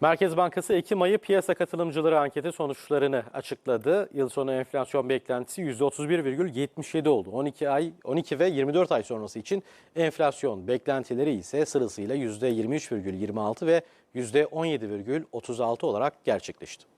Merkez Bankası Ekim ayı piyasa katılımcıları anketi sonuçlarını açıkladı. Yıl sonu enflasyon beklentisi %31,77 oldu. 12 ay 12 ve 24 ay sonrası için enflasyon beklentileri ise sırasıyla %23,26 ve %17,36 olarak gerçekleşti.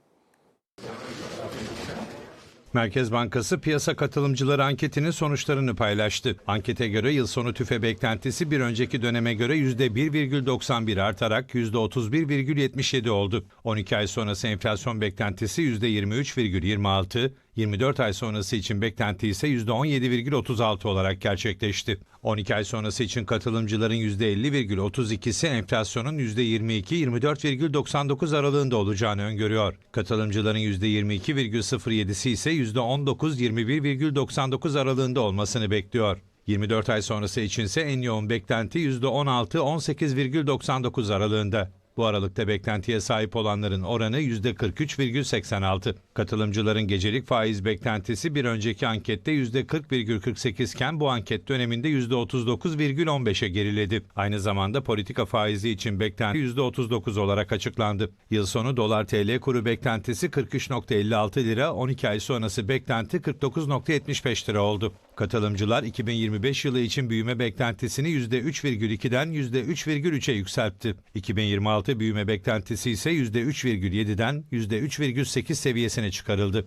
Merkez Bankası piyasa katılımcıları anketinin sonuçlarını paylaştı. Ankete göre yıl sonu tüfe beklentisi bir önceki döneme göre %1,91 artarak %31,77 oldu. 12 ay sonrası enflasyon beklentisi %23,26, 24 ay sonrası için beklenti ise %17,36 olarak gerçekleşti. 12 ay sonrası için katılımcıların %50,32'si enflasyonun %22-24,99 aralığında olacağını öngörüyor. Katılımcıların %22,07'si ise %19-21,99 aralığında olmasını bekliyor. 24 ay sonrası içinse en yoğun beklenti %16-18,99 aralığında. Bu aralıkta beklentiye sahip olanların oranı %43,86. Katılımcıların gecelik faiz beklentisi bir önceki ankette %40,48 iken bu anket döneminde %39,15'e geriledi. Aynı zamanda politika faizi için beklenti %39 olarak açıklandı. Yıl sonu dolar TL kuru beklentisi 43.56 lira, 12 ay sonrası beklenti 49.75 lira oldu. Katılımcılar 2025 yılı için büyüme beklentisini %3,2'den %3,3'e yükseltti. 2026 büyüme beklentisi ise %3,7'den %3,8 seviyesine çıkarıldı.